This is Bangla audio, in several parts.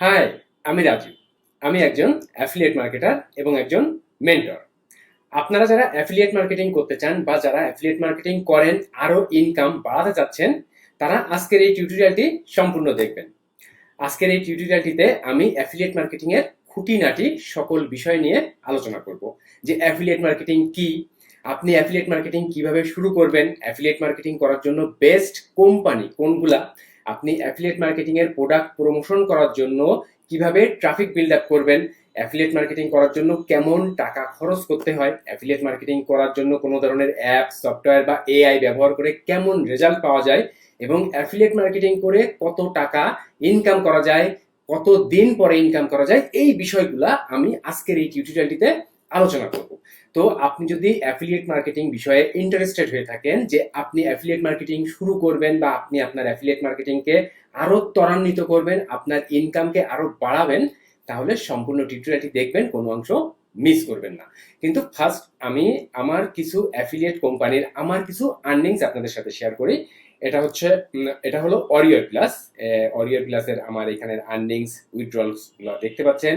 হাই আমি রাজু আমি একজন অ্যাফিলিয়েট মার্কেটার এবং একজন মেন্টর আপনারা যারা অ্যাফিলিয়েট মার্কেটিং করতে চান বা যারা অ্যাফিলিয়েট মার্কেটিং করেন, আরও ইনকাম বাড়াতে চাচ্ছেন, তারা আজকের এই টিউটোরিয়ালটি সম্পূর্ণ দেখবেন। আজকের এই টিউটোরিয়ালটিতে আমি অ্যাফিলিয়েট মার্কেটিং এর খুঁটিনাটি সকল বিষয় নিয়ে আলোচনা করব। যে অ্যাফিলিয়েট মার্কেটিং কি, আপনি অ্যাফিলিয়েট মার্কেটিং কীভাবে শুরু করবেন অ্যাফিলিয়েট মার্কেটিং করার জন্য বেস্ট কোম্পানি কোনগুলা আপনি অ্যাফিলিয়েট মার্কেটিং এর প্রোডাক্ট প্রমোশন করার জন্য কীভাবে ট্রাফিক বিল্ড আপ করবেন অ্যাফিলিয়েট মার্কেটিং করার জন্য কেমন টাকা খরচ করতে হয় অ্যাফিলিয়েট মার্কেটিং করার জন্য কোনো ধরনের অ্যাপ সফটওয়্যার বা এআই ব্যবহার করে কেমন রেজাল্ট পাওয়া যায় এবং অ্যাফিলিয়েট মার্কেটিং করে কত টাকা ইনকাম করা যায়, কত দিন পরে ইনকাম করা যায়, এই বিষয়গুলা আমি আজকের এই টিউটোরিয়ালটিতে আলোচনা করব। তো আপনি যদি অ্যাফিলিয়েট মার্কেটিং বিষয়ে ইন্টারেস্টেড হয়ে থাকেন যে আপনি অ্যাফিলিয়েট মার্কেটিং শুরু করবেন বা আপনি আপনার অ্যাফিলিয়েট মার্কেটিংকে আরও ত্বরান্বিত করবেন, আপনার ইনকামকে আরও বাড়াবেন, তাহলে সম্পূর্ণ টিউটোরিয়ালটি দেখবেন, কোনো অংশ মিস করবেন না। কিন্তু ফার্স্ট আমি আমার কিছু অ্যাফিলিয়েট কোম্পানির আমার কিছু আর্নিংস আপনাদের সাথে শেয়ার করি। এটা হচ্ছে এটা হলো অরিও প্লাস অরিও প্লাসের আমার এখানের আর্নিংস উইথড্রলসগুলো দেখতে পাচ্ছেন।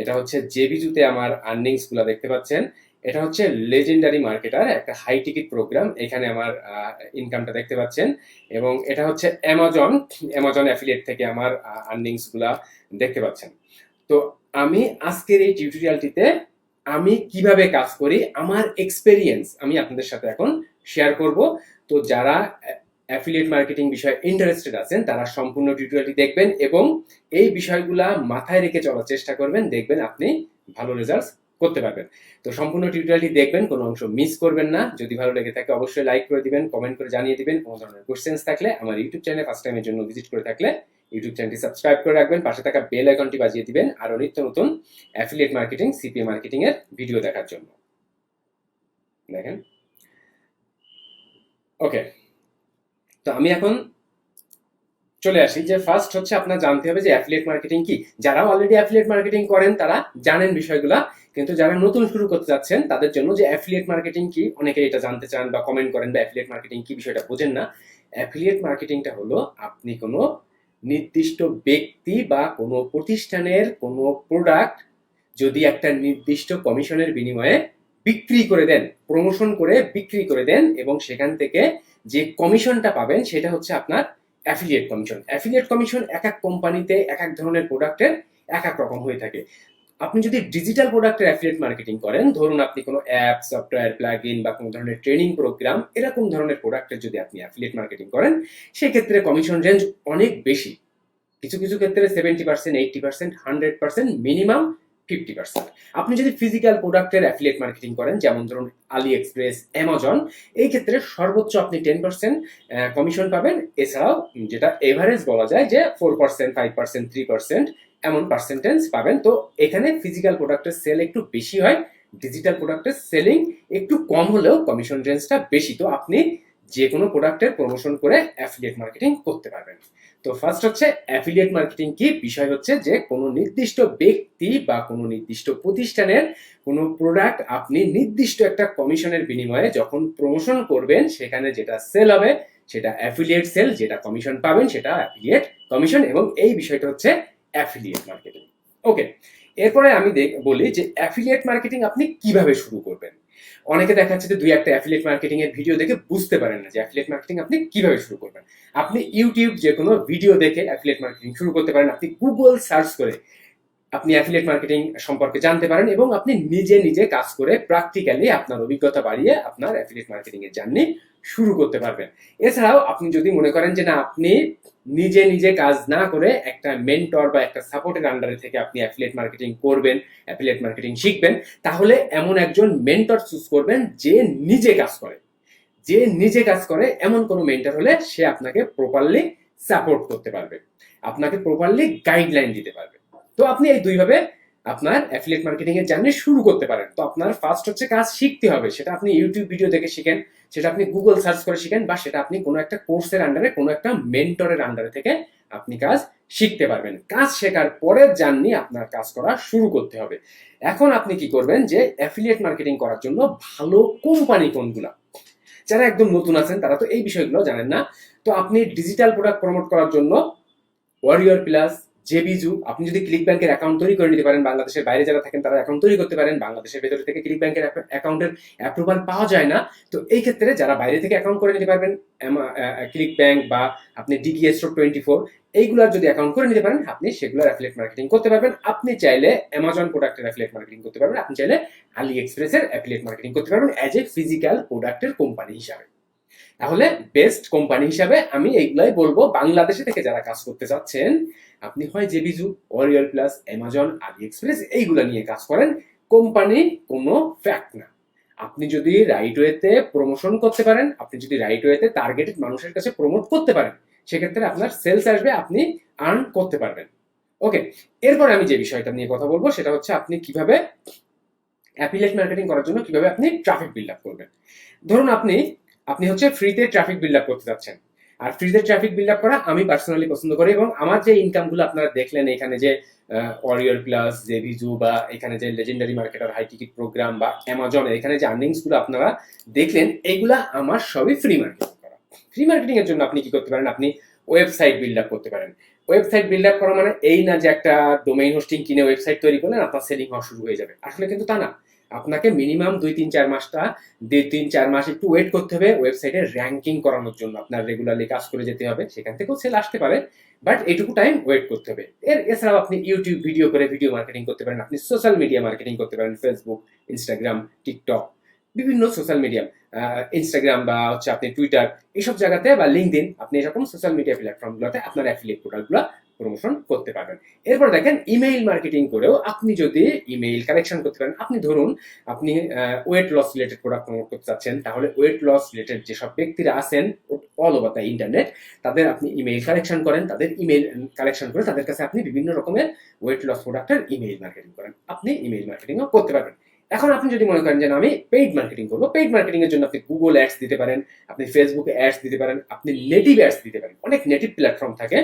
এটা হচ্ছে জেবিজুতে আমার আর্নিংসগুলো দেখতে পাচ্ছেন। এটা হচ্ছে লেজেন্ডারি মার্কেটার একটা হাই টিকিট প্রোগ্রাম এখানে আমার ইনকামটা দেখতে পাচ্ছেন। এবং এটা হচ্ছে অ্যামাজন অ্যামাজন অ্যাফিলিয়েট থেকে আমার আর্নিংসগুলা দেখতে পাচ্ছেন। তো আমি আজকের এই টিউটোরিয়ালটিতে আমি কীভাবে কাজ করি, আমার এক্সপেরিয়েন্স আমি আপনাদের সাথে এখন শেয়ার করব। তো যারা অ্যাফিলিয়েট মার্কেটিং বিষয়ে ইন্টারেস্টেড আছেন, তারা সম্পূর্ণ টিউটোরিয়ালটি দেখবেন এবং এই বিষয়গুলা মাথায় রেখে চলার চেষ্টা করবেন। দেখবেন আপনি ভালো রেজাল্ট করতে পারবেন। তো সম্পূর্ণ টিউটোরিয়ালটি দেখবেন, কোনো অংশ মিস করবেন না। যদি ভালো লেগে থাকে অবশ্যই লাইক করে দিবেন কমেন্ট করে জানিয়ে দিবেন, কোনো ধরনের কোশ্চেন্স থাকলে আমার ইউটিউব চ্যানেলে ফার্স্ট টাইমের জন্য ভিজিট করে থাকলে ইউটিউব চ্যানেলটি সাবস্ক্রাইব করে রাখবেন, পাশে থাকা বেল আইকনটি বাজিয়ে দিবেন, আরও নিত্য নতুন অ্যাফিলিয়েট মার্কেটিং সিপিএ মার্কেটিং এর ভিডিও দেখার জন্য। দেখেন। ওকে তো আমি এখন চলে আসি যে ফার্স্ট হচ্ছে আপনার জানতে হবে যে অ্যাফিলিয়েট মার্কেটিং কি। যারা অলরেডি অ্যাফিলিয়েট মার্কেটিং করেন, তারা জানেন বিষয়গুলা। কিন্তু যারা নতুন শুরু করতে যাচ্ছেন, তাদের জন্য যে অ্যাফিলিয়েট মার্কেটিং কি অনেকে এটা জানতে চান বা কমেন্ট করেন বা অ্যাফিলিয়েট মার্কেটিং কি বিষয়টা বোঝেন না। অ্যাফিলিয়েট মার্কেটিংটা হলো আপনি কোনো নির্দিষ্ট ব্যক্তি বা কোনো প্রতিষ্ঠানের কোনো প্রোডাক্ট যদি একটা নির্দিষ্ট কমিশনের বিনিময়ে বিক্রি করে দেন প্রমোশন করে বিক্রি করে দেন এবং সেখান থেকে যে কমিশনটা পাবেন, সেটা হচ্ছে আপনার অ্যাফিলিয়েট কমিশন অ্যাফিলিয়েট কমিশন এক এক কোম্পানিতে এক এক ধরনের প্রোডাক্টের এক এক রকম হয়ে থাকে। আপনি যদি ডিজিটাল প্রোডাক্টের অ্যাফিলিয়েট মার্কেটিং করেন, ধরুন আপনি কোনো অ্যাপ সফটওয়্যার প্লাগ ইন বা কোনো ধরনের ট্রেনিং প্রোগ্রাম এরকম ধরনের প্রোডাক্টের যদি আপনি অ্যাফিলিয়েট মার্কেটিং করেন, সেক্ষেত্রে কমিশন রেঞ্জ অনেক বেশি। কিছু কিছু ক্ষেত্রে seventy percent eighty percent hundred percent minimum fifty percent আপনি যদি ফিজিক্যাল প্রোডাক্টের অ্যাফিলিয়েট মার্কেটিং করেন, যেমন ধরুন আলি এক্সপ্রেস অ্যামাজন এই ক্ষেত্রে সর্বোচ্চ আপনি টেন পার্সেন্ট কমিশন পাবেন। এছাড়াও যেটা এভারেজ বলা যায় যে four percent five percent three percent এমন পার্সেন্টেজ পাবেন। তো এখানে ফিজিক্যাল প্রোডাক্টের সেল একটু বেশি হয় ডিজিটাল প্রোডাক্টের সেলিং একটু কম হলেও কমিশন রেঞ্জটা বেশি। তো আপনি যে কোনো প্রোডাক্টের প্রমোশন করে অ্যাফিলিয়েট মার্কেটিং করতে পারবেন। তো ফার্স্ট হচ্ছে অ্যাফিলিয়েট মার্কেটিং কি? বিষয় হচ্ছে যে কোনো নির্দিষ্ট ব্যক্তি বা কোনো নির্দিষ্ট প্রতিষ্ঠানের কোনো প্রোডাক্ট আপনি নির্দিষ্ট একটা কমিশনের বিনিময়ে যখন প্রমোশন করবেন, সেখানে যেটা সেল হবে, সেটা অ্যাফিলিয়েট সেল যেটা কমিশন পাবেন, সেটা অ্যাফিলিয়েট কমিশন এবং এই বিষয়টা হচ্ছে অ্যাফিলিয়েট মার্কেটিং ওকে এরপরে আমি বলি যে অ্যাফিলিয়েট মার্কেটিং আপনি কীভাবে শুরু করবেন? অনেকে দেখা যাচ্ছে যে দুই একটা অ্যাফিলিয়েট মার্কেটিং এর ভিডিও দেখে বুঝতে পারেন না যে অ্যাফিলিয়েট মার্কেটিং আপনি কীভাবে শুরু করবেন। আপনি ইউটিউব যে কোনো ভিডিও দেখে অ্যাফিলিয়েট মার্কেটিং শুরু করতে পারেন। আপনি গুগল সার্চ করে আপনি অ্যাফিলিয়েট মার্কেটিং সম্পর্কে জানতে পারেন এবং আপনি নিজে নিজে কাজ করে প্র্যাকটিক্যালি আপনার অভিজ্ঞতা বাড়িয়ে আপনার অ্যাফিলিয়েট মার্কেটিং এর জার্নি শুরু করতে পারবেন। এছাড়াও আপনি যদি মনে করেন যে, না, আপনি নিজে নিজে কাজ না করে একটা মেন্টর বা একটা সাপোর্টের আন্ডারে থেকে আপনি অ্যাফিলিয়েট মার্কেটিং করবেন অ্যাফিলিয়েট মার্কেটিং শিখবেন, তাহলে এমন একজন মেন্টর চুজ করবেন যে নিজে কাজ করে। যে নিজে কাজ করে, এমন কোনো মেন্টর হলে সে আপনাকে প্রপারলি সাপোর্ট করতে পারবে। আপনাকে প্রপারলি গাইডলাইন দিতে পারবে। তো আপনি এই দুইভাবে আপনার অ্যাফিলিয়েট মার্কেটিং এর জার্নি শুরু করতে পারেন। তো আপনার ফার্স্ট হচ্ছে কাজ শিখতে হবে, সেটা আপনি ইউটিউব ভিডিও দেখে শিখেন। সেটা আপনি গুগল সার্চ করে শিখেন বা সেটা আপনি কোনো একটা কোর্সের আন্ডারে কোনো একটা মেন্টরের আন্ডারে থেকে আপনি কাজ শিখতে পারবেন। কাজ শেখার পরের জার্নি আপনার কাজ করা শুরু করতে হবে। এখন আপনি কি করবেন যে অ্যাফিলিয়েট মার্কেটিং করার জন্য ভালো কোম্পানি কোনগুলা? যারা একদম নতুন আছেন, তারা তো এই বিষয়গুলো জানেন না। তো আপনি ডিজিটাল প্রোডাক্ট প্রমোট করার জন্য ওয়ারিয়র প্লাস জেবিজু আপনি যদি ক্লিক ব্যাংকের অ্যাকাউন্ট তৈরি করে নিতে পারেন, বাংলাদেশের বাইরে যারা থাকেন তারা অ্যাকাউন্ট তৈরি করতে পারেন, বাংলাদেশের ভেতরে থেকে ক্লিক ব্যাংকের অ্যাকাউন্টের অ্যাপ্রুভাল পাওয়া যায় না। তো এই ক্ষেত্রে যারা বাইরে থেকে অ্যাকাউন্ট করে নিতে পারবেন ক্লিক ব্যাংক বা আপনি ডিডিএস টোয়েন্টি ফোর এইগুলার যদি অ্যাকাউন্ট করে নিতে পারেন, আপনি সেগুলোর অ্যাফিলেট মার্কেটিং করতে পারবেন। আপনি চাইলে অ্যামাজন প্রোডাক্টের অ্যাফিলেট মার্কেটিং করতে পারবেন, আপনি চাইলে আলি এক্সপ্রেসের অ্যাফিলেট মার্কেটিং করতে পারবেন অ্যাজ এ ফিজিক্যাল প্রোডাক্টের কোম্পানি হিসাবে। তাহলে বেস্ট কোম্পানি হিসাবে আমি এইগুলাই বলব। বাংলাদেশে থেকে যারা কাজ করতে চাচ্ছেন আপনি হয় জেবিজু Warrior plus Amazon AliExpress এইগুলা নিয়ে কাজ করেন। কোম্পানি কোনো ফ্যাক্ট না। আপনি যদি রাইট ওয়েতে প্রমোশন করতে পারেন, আপনি যদি রাইট ওয়েতে টার্গেটেড মানুষের কাছে প্রমোট করতে পারেন, সেক্ষেত্রে আপনার সেলস আসবে, আপনি আর্ন করতে পারবেন। ওকে এরপর আমি যে বিষয়টা নিয়ে কথা বলব, সেটা হচ্ছে আপনি কীভাবে অ্যাফিলিয়েট মার্কেটিং করার জন্য কীভাবে আপনি ট্রাফিক বিল্ড আপ করবেন। ধরুন আপনি আপনি হচ্ছে ফ্রিতে ট্রাফিক বিল্ড আপ করতে যাচ্ছেন। আর ফ্রিতে ট্রাফিক বিল্ড আপ করা আমি পার্সোনালি পছন্দ করি এবং আমার যে ইনকামগুলো আপনারা দেখলেন এখানে যে ওয়ারিয়র প্লাস যে ভিজু বা এখানে যে legendary marketer high ticket program বা অ্যামাজন এখানে যে আর্নিংসগুলো আপনারা দেখলেন এইগুলা আমার সবই ফ্রি মার্কেটিং করা। ফ্রি মার্কেটিং এর জন্য আপনি কি করতে পারেন? আপনি ওয়েবসাইট বিল্ড আপ করতে পারেন। ওয়েবসাইট বিল্ড আপ করা মানে এই না যে একটা ডোমেইন হোস্টিং কিনে ওয়েবসাইট তৈরি করলেন, আপনার সেলিং হওয়া শুরু হয়ে যাবে। আসলে কিন্তু তা না। আপনাকে মিনিমাম দুই তিন চার মাসটা, দুই তিন চার মাস একটু ওয়েট করতে হবে ওয়েবসাইটে র্যাঙ্কিং করানোর জন্য। আপনার রেগুলারলি কাজ করে যেতে হবে, সেখান থেকেও সেল আসতে পারে বাট এইটুকু টাইম ওয়েট করতে হবে। এর এছাড়াও আপনি ইউটিউব ভিডিও করে ভিডিও মার্কেটিং করতে পারেন, আপনি সোশ্যাল মিডিয়া মার্কেটিং করতে পারেন ফেসবুক ইনস্টাগ্রাম টিকটক বিভিন্ন সোশ্যাল মিডিয়াম ইনস্টাগ্রাম বা হচ্ছে আপনি টুইটার এইসব জায়গাতে বা লিঙ্কদিন আপনি এরকম সোশ্যাল মিডিয়া প্ল্যাটফর্মগুলোতে আপনার অ্যাফিলিয়েট প্রোডাক্টগুলো প্রমোশন করতে পারবেন। এরপর দেখেন ইমেইল মার্কেটিং করেও আপনি যদি ইমেইল কালেকশন করতে পারেন, আপনি ধরুন আপনি weight loss related product promote করতে চাচ্ছেন, তাহলে ওয়েট লস রিলেটেড যেসব ব্যক্তিরা আছেন অল ওভার দ্য ইন্টারনেট তাদের আপনি ইমেইল কালেকশন করেন, তাদের ইমেইল কালেকশন করে তাদের কাছে আপনি বিভিন্ন রকমের ওয়েট লস প্রোডাক্টের ইমেইল মার্কেটিং করেন। আপনি ইমেইল মার্কেটিংও করতে পারবেন। এখন আপনি যদি মনে করেন যে আমি পেইড মার্কেটিং করব পেইড মার্কেটিং এর জন্য আপনি গুগল অ্যাডস দিতে পারেন, আপনি ফেসবুকে অ্যাডস দিতে পারেন, আপনি নেটিভ অ্যাডস দিতে পারেন। অনেক নেটিভ প্ল্যাটফর্ম থাকে,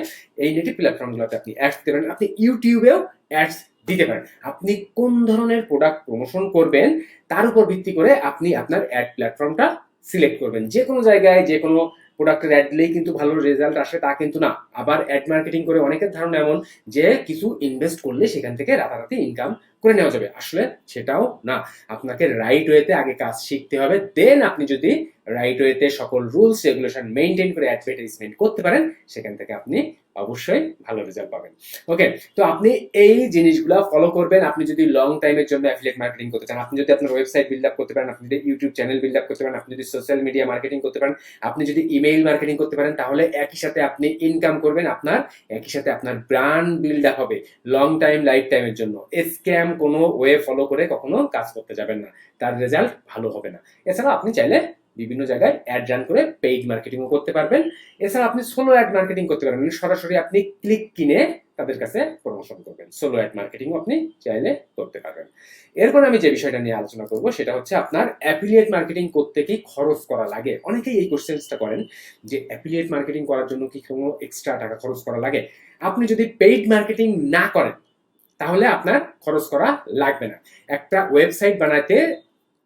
এই নেটিভ প্ল্যাটফর্মগুলোতে আপনি অ্যাডস দিতে পারেন, আপনি ইউটিউবেও অ্যাডস দিতে পারেন। আপনি কোন ধরনের প্রোডাক্ট প্রমোশন করবেন, তার উপর ভিত্তি করে আপনি আপনার অ্যাড প্ল্যাটফর্মটা সিলেক্ট করবেন। যে কোনো জায়গায়, যে কোনো প্রোডাক্টের অ্যাড দিলেই কিন্তু ভালো রেজাল্ট আসে, তা কিন্তু না। আবার অ্যাড মার্কেটিং করে অনেকের ধারণা এমন যে কিছু ইনভেস্ট করলে সেখান থেকে রাতারাতি ইনকাম করে নেওয়া যাবে। আসলে সেটাও না। আপনাকে রাইট ওয়েতে আগে কাজ শিখতে হবে। দেন আপনি যদি রাইট ওয়েতে সকল রুলস রেগুলেশন মেনটেন করে অ্যাডভার্টাইজমেন্ট করতে পারেন, সেখান থেকে আপনি অবশ্যই ভালো রেজাল্ট পাবেন। ওকে তো আপনি এই জিনিসগুলো ফলো করবেন। আপনি যদি লং টাইমের জন্য অ্যাফিলিয়েট মার্কেটিং করতে চান, আপনি যদি আপনার ওয়েবসাইট বিল্ড আপ করতে পারেন, আপনি যদি ইউটিউব চ্যানেল বিল্ড আপ করতে পারেন, আপনি যদি সোশ্যাল মিডিয়া মার্কেটিং করতে পারেন, আপনি যদি ইমেইল মার্কেটিং করতে পারেন, তাহলে একই সাথে আপনি ইনকাম করবেন। আপনার, একই সাথে আপনার ব্র্যান্ড বিল্ড আপ হবে লং টাইম লাইফ টাইমের জন্য। স্ক্যাম কোনো ওয়ে ফলো করে কখনো কাজ করতে যাবেন না। তার রেজাল্ট ভালো হবে না। এছাড়া আপনি চাইলে বিভিন্ন জায়গায় অ্যাড রান করে পেইড মার্কেটিংও করতে পারবেন। এছাড়া আপনি সোলো অ্যাড মার্কেটিং করতে পারবেন। মানে সরাসরি আপনি ক্লিক কিনে তাদের কাছে প্রমোশন করবেন। সোলো অ্যাড মার্কেটিংও আপনি চাইলে করতে পারবেন। এরপর আমি যে বিষয়টা নিয়ে আলোচনা করব, সেটা হচ্ছে আপনার অ্যাফিলিয়েট মার্কেটিং করতে কি খরচ করা লাগে? অনেকেই এই কোশ্চেন্সটা করেন যে অ্যাফিলিয়েট মার্কেটিং করার জন্য কি কোনো এক্সট্রা টাকা খরচ করা লাগে? আপনি যদি পেইড মার্কেটিং না করেন তাহলে আপনার খরচ করা লাগবে না। একটা ওয়েবসাইট বানাতে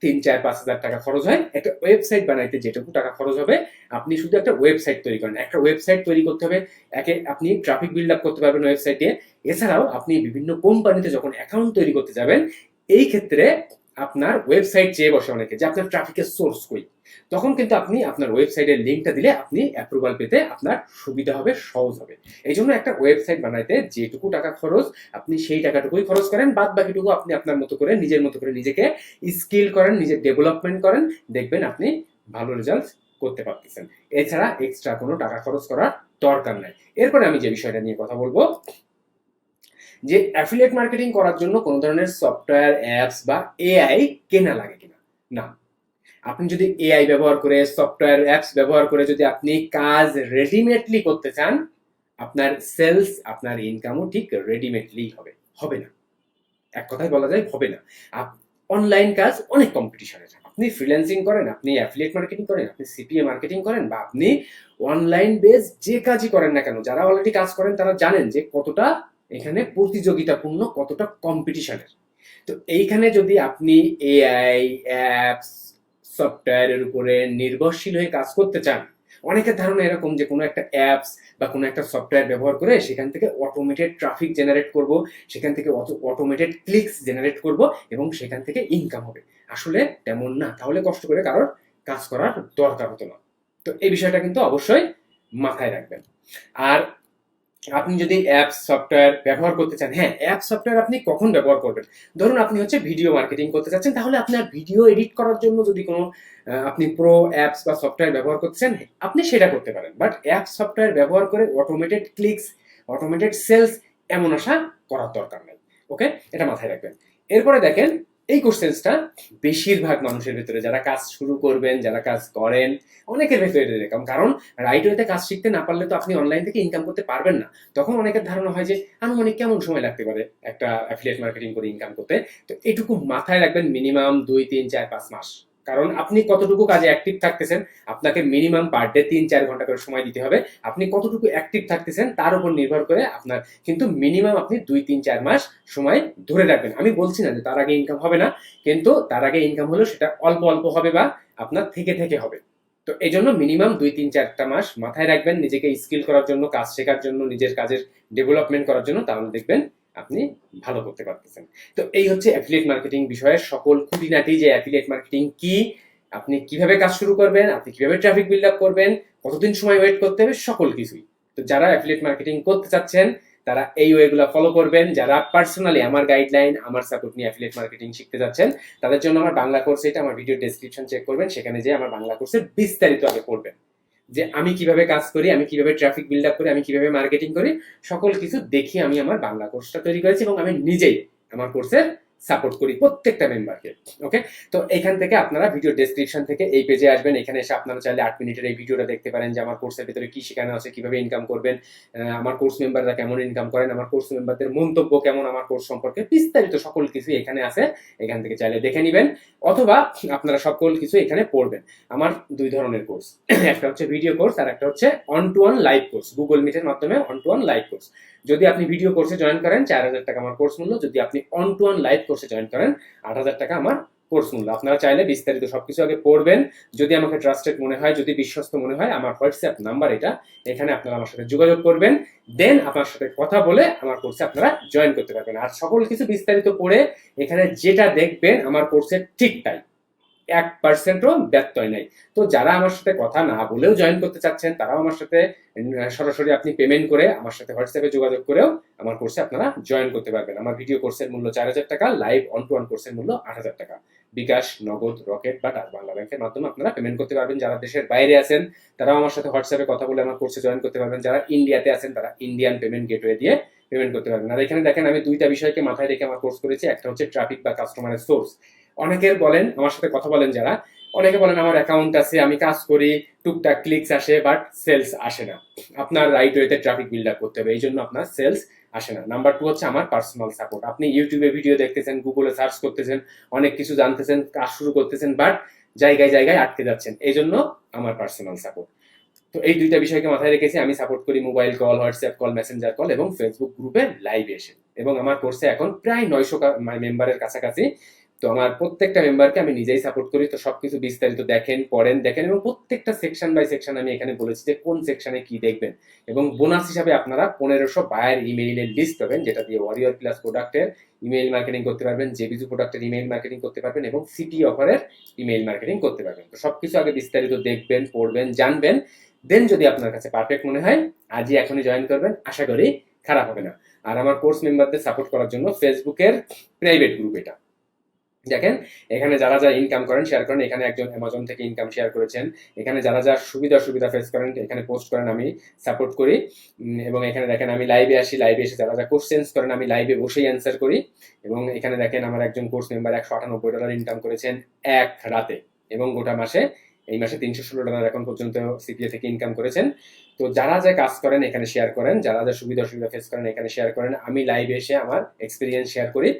তিন, চার, পাঁচ হাজার টাকা খরচ হয়। একটা ওয়েবসাইট বানাইতে যেটুকু টাকা খরচ হবে, আপনি শুধু একটা ওয়েবসাইট তৈরি করেন। একটা ওয়েবসাইট তৈরি করতে হবে, একে আপনি ট্রাফিক বিল্ড আপ করতে পারবেন ওয়েবসাইটে এছাড়াও আপনি বিভিন্ন কোম্পানিতে যখন অ্যাকাউন্ট তৈরি করতে যাবেন, এই ক্ষেত্রে আপনার ওয়েবসাইট চেয়ে বসে অনেকে, যে আপনার ট্রাফিকের সোর্স কই? তখন কিন্তু আপনি আপনার ওয়েবসাইটের লিঙ্কটা দিলে আপনি অ্যাপ্রুভাল পেতে আপনার সুবিধা হবে, সহজ হবে। এই জন্য একটা ওয়েবসাইট বানাইতে যেটুকু টাকা খরচ, আপনি সেই টাকাটুকুই খরচ করেন বাদ বাকিটুকু আপনি আপনার মতো করে, নিজের মতো করে নিজেকে স্কিল করেন, নিজের ডেভেলপমেন্ট করেন, দেখবেন আপনি ভালো রেজাল্ট করতে পারতেছেন। এছাড়া এক্সট্রা কোনো টাকা খরচ করার দরকার নাই। এরপরে আমি যে বিষয়টা নিয়ে কথা বলব যে অ্যাফিলিয়েট মার্কেটিং করার জন্য কোনো ধরনের সফটওয়্যার অ্যাপস বা এআই কেনা লাগে কিনা। না। আপনি যদি এআই ব্যবহার করে সফটওয়্যার অ্যাপস ব্যবহার করে যদি আপনি কাজ রেডিমেডলি করতে চান, আপনার সেলস আপনার ইনকামও ঠিক রেডিমেডলি হবে। হবে না। এক কথায় বলা যায় হবে না। অনলাইন কাজ অনেক কম্পিটিশনের আপনি ফ্রিল্যান্সিং করেন, আপনি অ্যাফিলিয়েট মার্কেটিং করেন, আপনি সিপিএ মার্কেটিং করেন বা আপনি অনলাইন বেস যে কাজই করেন না কেন, যারা অলরেডি কাজ করেন, তারা জানেন যে কতটা এখানে প্রতিযোগিতাপূর্ণ কতটা কম্পিটিশনের তো এইখানে যদি আপনি এআই অ্যাপস সফটওয়্যারের উপরে নির্ভরশীল হয়ে কাজ করতে চান, অনেকের ধারণা এরকম যে কোনো একটা অ্যাপস বা কোনো একটা সফটওয়্যার ব্যবহার করে সেখান থেকে অটোমেটেড ট্রাফিক জেনারেট করব, সেখান থেকে অটোমেটেড ক্লিকস জেনারেট করব এবং সেখান থেকে ইনকাম হবে। আসলে তেমন না, তাহলে কষ্ট করে কারোর কাজ করার দরকার হতো না। তো এই বিষয়টা কিন্তু অবশ্যই মাথায় রাখবেন। আর আপনি যদি অ্যাপস সফটওয়্যার ব্যবহার করতে চান হ্যাঁ অ্যাপ সফটওয়্যার আপনি কখন ব্যবহার করবেন? ধরুন আপনি হচ্ছে ভিডিও মার্কেটিং করতে চাচ্ছেন, তাহলে আপনার ভিডিও এডিট করার জন্য যদি কোনো আপনি প্রো অ্যাপস বা সফটওয়্যার ব্যবহার করতেছেন আপনি সেটা করতে পারেন। বাট অ্যাপ সফটওয়্যার ব্যবহার করে অটোমেটেড ক্লিকস অটোমেটেড সেলস এমন আশা করার দরকার নেই। ওকে এটা মাথায় রাখবেন। এরপরে দেখেন এই কোশ্চেন্সটা বেশিরভাগ মানুষের ভেতরে, যারা কাজ শুরু করবেন, যারা কাজ করেন, অনেকের ভেতরে এরকম। কারণ রাইট ওয়েতে কাজ শিখতে না পারলে তো আপনি অনলাইন থেকে ইনকাম করতে পারবেন না। তখন অনেকের ধারণা হয় যে, আনুমানিক কেমন সময় লাগতে পারে একটা অ্যাফিলিয়েট মার্কেটিং করে ইনকাম করতে? তো এটুকু মাথায় রাখবেন মিনিমাম দুই, তিন, চার, পাঁচ মাস। কারণ আপনি কতটুকু কাজে অ্যাক্টিভ থাকতেছেন, আপনাকে মিনিমাম পার ডে তিন চার ঘণ্টা করে সময় দিতে হবে। আপনি কতটুকু অ্যাক্টিভ থাকতেছেন, তার উপর নির্ভর করে আপনার কিন্তু মিনিমাম আপনি দুই, তিন, চার মাস সময় ধরে রাখবেন। আমি বলছি না যে তার আগে ইনকাম হবে না, কিন্তু তার আগে ইনকাম হলেও সেটা অল্প অল্প হবে বা আপনার থেকে থেকে হবে। তো এই জন্য মিনিমাম দুই, তিন, চারটা মাস মাথায় রাখবেন নিজেকে স্কিল করার জন্য, কাজ শেখার জন্য, নিজের কাজের ডেভেলপমেন্ট করার জন্য। তাহলে দেখবেন আপনি ভালো করতে পারতেছেন। তো এই হচ্ছে অ্যাফিলিয়েট মার্কেটিং বিষয়ের সকল খুঁটিনাটি যে অ্যাফিলিয়েট মার্কেটিং কি, আপনি কীভাবে কাজ শুরু করবেন, আপনি কীভাবে ট্রাফিক বিল্ড আপ করবেন, কতদিন সময় ওয়েট করতে হবে, সকল কিছুই। তো যারা অ্যাফিলিয়েট মার্কেটিং করতে চাচ্ছেন, তারা এই ওয়েগুলো ফলো করবেন। যারা পার্সোনালি আমার গাইডলাইন আমার সাপোর্ট নিয়ে অ্যাফিলিয়েট মার্কেটিং শিখতে যাচ্ছেন তাদের জন্য আমার বাংলা কোর্স এটা আমার ভিডিও ডেসক্রিপশন চেক করবেন, সেখানে যে আমার বাংলা কোর্সের বিস্তারিত আগে পড়বেন। যে আমি কীভাবে কাজ করি, আমি কীভাবে ট্রাফিক বিল্ড আপ করি, আমি কীভাবে মার্কেটিং করি, সকল কিছু দেখি আমি আমার বাংলা কোর্সটা তৈরি করেছি এবং আমি নিজেই আমার কোর্সের সাপোর্ট করি প্রত্যেকটা মেম্বারকে ওকে তো এখান থেকে আপনারা ভিডিও ডেসক্রিপশন থেকে এই পেজে আসবেন। এখানে এসে আপনারা চাইলে আট মিনিটের এই ভিডিওটা দেখতে পারেন যে আমার কোর্সের ভিতরে কি শেখানো আছে, কীভাবে ইনকাম করবেন আমার কোর্স মেম্বাররা কেমন ইনকাম করেন, আমার কোর্স মেম্বারদের মন্তব্য কেমন, আমার কোর্স সম্পর্কে বিস্তারিত সকল কিছু এখানে আছে। এখান থেকে চাইলে দেখে নেবেন, অথবা আপনারা সকল কিছু এখানে পড়বেন। আমার দুই ধরনের কোর্স একটা হচ্ছে ভিডিও কোর্স আর একটা হচ্ছে one to one live course Google মিটের মাধ্যমে one to one live course যদি আপনি ভিডিও কোর্সে জয়েন করেন, চার হাজার টাকা আমার কোর্স মূল্য। যদি আপনি অন টু অন লাইভ কোর্সে জয়েন করেন, আট হাজার টাকা আমার কোর্স মূল্য। আপনারা চাইলে বিস্তারিত সবকিছু আগে পড়বেন। যদি আমাকে ট্রাস্টেড মনে হয়, যদি বিশ্বস্ত মনে হয়, আমার হোয়াটসঅ্যাপ নাম্বার এটা। এখানে আপনারা আমার সাথে যোগাযোগ করবেন। দেন আপনার সাথে কথা বলে আমার কোর্সে আপনারা জয়েন করতে পারবেন। আর সকল কিছু বিস্তারিত পড়ে এখানে যেটা দেখবেন, আমার কোর্সে ঠিক তাই এক পার্সেন্টও ব্যত্যয় নাই। তো যারা আমার সাথে কথা না বলেও জয়েন করতে চাচ্ছেন, তারাও আমার সাথে সরাসরি আপনি পেমেন্ট করে আমার সাথে হোয়াটসঅ্যাপে যোগাযোগ করেও আমার কোর্সে আপনারা জয়েন করতে পারবেন। আমার ভিডিও কোর্সের মূল্য চার হাজার টাকা লাইভ অন টু ওয়ান কোর্সের মূল্য আট হাজার টাকা। বিকাশ, নগদ, রকেট বা টাচ বাংলা ব্যাংকের মাধ্যমে আপনারা পেমেন্ট করতে পারবেন। যারা দেশের বাইরে আছেন, তারাও আমার সাথে হোয়াটসঅ্যাপে কথা বলে আমার কোর্সে জয়েন করতে পারবেন। যারা ইন্ডিয়াতে আছেন, তারা ইন্ডিয়ান পেমেন্ট গেটওয়ে দিয়ে পেমেন্ট করতে পারবেন। আর এখানে দেখেন, আমি দুইটা বিষয়কে মাথায় রেখে আমার কোর্স করেছি। একটা হচ্ছে ট্রাফিক বা কাস্টমারের সোর্স অনেকের বলেন, আমার সাথে কথা বলেন যারা, অনেকে বলেন, আমার অ্যাকাউন্ট আছে, আমি কাজ করি, টুকটাক ক্লিকস আসে বাট সেলস আসে না। আপনার রাইট ওয়েতে ট্রাফিক বিল্ড আপ করতে হবে, এই জন্য আপনার সেলস আসে না। নাম্বার টু হচ্ছে আমার পার্সোনাল সাপোর্ট আপনি ইউটিউবে ভিডিও দেখতেছেন গুগলে সার্চ করতেছেন, অনেক কিছু জানতেছেন, কাজ শুরু করতেছেন বাট জায়গায় জায়গায় আটকে যাচ্ছেন, এই জন্য আমার পার্সোনাল সাপোর্ট তো এই দুইটা বিষয়কে মাথায় রেখেছি, আমি সাপোর্ট করি mobile call WhatsApp call messenger call এবং ফেসবুক গ্রুপে লাইভ এসে। এবং আমার কোর্সে এখন প্রায় নয়শো মেম্বারের কাছাকাছি তো আমার প্রত্যেকটা মেম্বারকে আমি নিজেই সাপোর্ট করি। তো সবকিছু বিস্তারিত দেখেন, পড়েন, দেখেন এবং প্রত্যেকটা সেকশন বাই সেকশন আমি এখানে বলেছি যে কোন সেকশনে কি দেখবেন। এবং বোনাস হিসাবে আপনারা পনেরোশো বায়ার ইমেইলের লিস্ট পাবেন, যেটা দিয়ে ওয়ারিয়র প্লাস প্রোডাক্টের ইমেইল মার্কেটিং করতে পারবেন জেবিজু প্রোডাক্টের ইমেইল মার্কেটিং করতে পারবেন এবং সিটি অফারের ইমেইল মার্কেটিং করতে পারবেন। তো সবকিছু আগে বিস্তারিত দেখবেন, পড়বেন, জানবেন দেন যদি আপনার কাছে পারফেক্ট মনে হয়, আজই এখনই জয়েন করবেন, আশা করি খারাপ হবে না। আর আমার কোর্স মেম্বারদের সাপোর্ট করার জন্য ফেসবুকের প্রাইভেট গ্রুপ এটা। দেখেন, এখানে যারা যা ইনকাম করেন শেয়ার করেন, এখানে একজন অ্যামাজন থেকে ইনকাম শেয়ার করেছেন। এখানে যারা যা সুবিধা সুবিধা ফেস করেন, এখানে পোস্ট করেন, আমি সাপোর্ট করি। এবং এখানে দেখেন, আমি লাইভে আসি লাইভে এসে যারা যা কোশ্চেন্স করেন, আমি লাইভে বসেই অ্যান্সার করি। এবং এখানে দেখেন, আমার একজন কোর্স মেম্বার একশো আটানব্বই ডলার ইনকাম করেছেন এক রাতে। এবং গোটা মাসে, এই মাসে তিনশো ষোলো ডলার এখন পর্যন্ত সিপিএ থেকে ইনকাম করেছেন। তো যারা যা কাজ করেন, এখানে শেয়ার করেন। যারা যা সুবিধা অসুবিধা ফেস করেন, এখানে শেয়ার করেন। আমি লাইভে এসে আমার এক্সপিরিয়েন্স শেয়ার করি।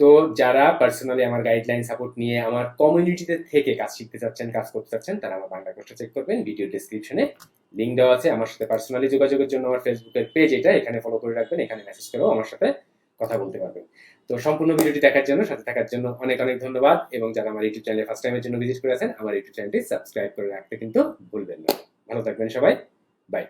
তো যারা পার্সোনালি আমার গাইডলাইন সাপোর্ট নিয়ে আমার কমিউনিটিতে থেকে কাজ শিখতে চাচ্ছেন, কাজ করতে চাচ্ছেন, তারা আমার বাংলা কোর্সটা চেক করবেন। ভিডিও ডিসক্রিপশনে লিঙ্ক দেওয়া আছে। আমার সাথে পার্সোনালি যোগাযোগের জন্য আমার ফেসবুকের পেজ এটা, এখানে ফলো করে রাখবেন, এখানে মেসেজ করেও আমার সাথে কথা বলতে পারবেন। তো সম্পূর্ণ ভিডিওটি দেখার জন্য, সাথে থাকার জন্য অনেক অনেক ধন্যবাদ এবং যারা আমার ইউটিউব চ্যানেলে ফার্স্ট টাইমের জন্য ভিজিট করেছেন আমার ইউটিউব চ্যানেলটি সাবস্ক্রাইব করে রাখতে কিন্তু ভুলবেন না। ভালো থাকবেন সবাই। বাই